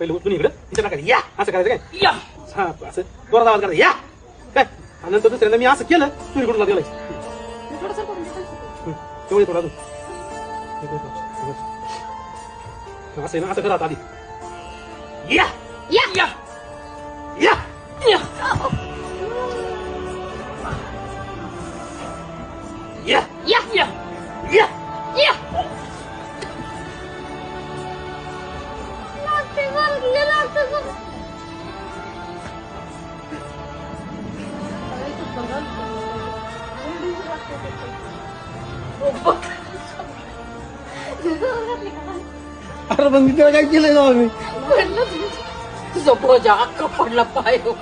पहिलं उचलून इकडं तिच्या टाकायचं या असं करायचं काय या हा असं जोरात आवाज करायचा या काय आणि नंतर दुसऱ्यांदा मी असं केलं तू इकडून गेलाय थोडंसं करून दे. तेवढे थोडा अजून इकडे थोडं. असं आहे ना असं करा आता आधी या या या या या या या या या Para bang dito kay Chile no. Sopo ja ako paglapayo.